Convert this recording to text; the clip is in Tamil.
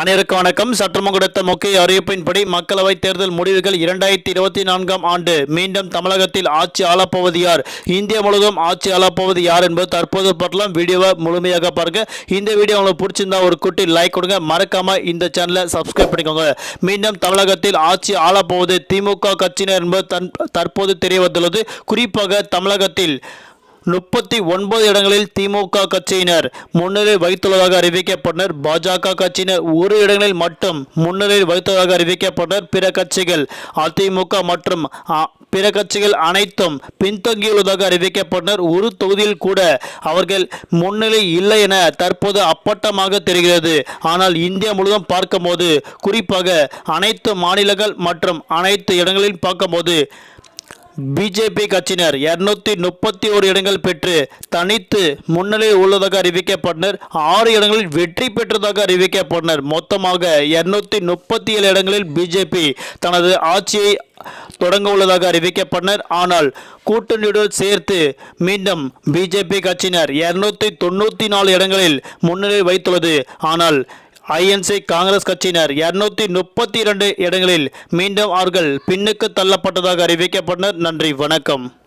அனைவருக்கும் வணக்கம். சற்றுமுன் கொடுத்த முக்கிய அறிவிப்பின்படி மக்களவைத் தேர்தல் முடிவுகள் இரண்டாயிரத்தி இருபத்தி நான்காம் ஆண்டு மீண்டும் தமிழகத்தில் ஆட்சி ஆளப்போவது யார்? இந்தியா முழுவதும் ஆட்சி ஆளப்போவது யார் என்பது தற்போது பார்க்கலாம் வீடியோவை முழுமையாக பாருங்க. இந்த வீடியோ உங்களுக்கு பிடிச்சிருந்தா ஒரு குட்டி லைக் கொடுங்க. மறக்காம இந்த சேனலை சப்ஸ்கிரைப் பண்ணிக்கோங்க. மீண்டும் தமிழகத்தில் ஆட்சி ஆளப்போவது திமுக கட்சியினர் என்பது தன் தற்போது தெரிய வந்துள்ளது. குறிப்பாக தமிழகத்தில் முப்பத்தி ஒன்பது இடங்களில் திமுக கட்சியினர் முன்னிலை வகித்துள்ளதாக அறிவிக்கப்பட்டனர். பாஜக கட்சியினர் ஒரு இடங்களில் மட்டும் முன்னிலை வகித்துள்ளதாக அறிவிக்கப்பட்டனர். பிற கட்சிகள் அதிமுக மற்றும் பிற கட்சிகள் அனைத்தும் பின்தங்கியுள்ளதாக அறிவிக்கப்பட்டனர். ஒரு தொகுதியில் கூட அவர்கள் முன்னிலை இல்லை என தற்போது அப்பட்டமாக தெரிகிறது. ஆனால் இந்தியா முழுவதும் பார்க்கும்போது குறிப்பாக அனைத்து மாநிலங்கள் மற்றும் அனைத்து இடங்களில் பார்க்கும்போது பிஜேபி கட்சியினர் இருநூத்தி முப்பத்தி ஒரு இடங்கள் பெற்று தனித்து முன்னிலையில் உள்ளதாக அறிவிக்கப்பட்டனர். ஆறு இடங்களில் வெற்றி பெற்றதாக அறிவிக்கப்பட்டனர். மொத்தமாக இருநூத்தி முப்பத்தி ஏழு இடங்களில் பிஜேபி தனது ஆட்சியை தொடங்க உள்ளதாக அறிவிக்கப்பட்டனர். ஆனால் கூட்டணியுடன் சேர்த்து மீண்டும் பிஜேபி கட்சியினர் இருநூத்தி தொண்ணூத்தி நாலு இடங்களில் முன்னிலை வைத்துள்ளது. ஆனால் ஐஎன்சி காங்கிரஸ் கட்சியினர் இருநூத்தி முப்பத்தி இரண்டு இடங்களில் மீண்டும் அவர்கள் பின்னுக்கு தள்ளப்பட்டதாக அறிவிக்கப்பட்டனர். நன்றி வணக்கம்.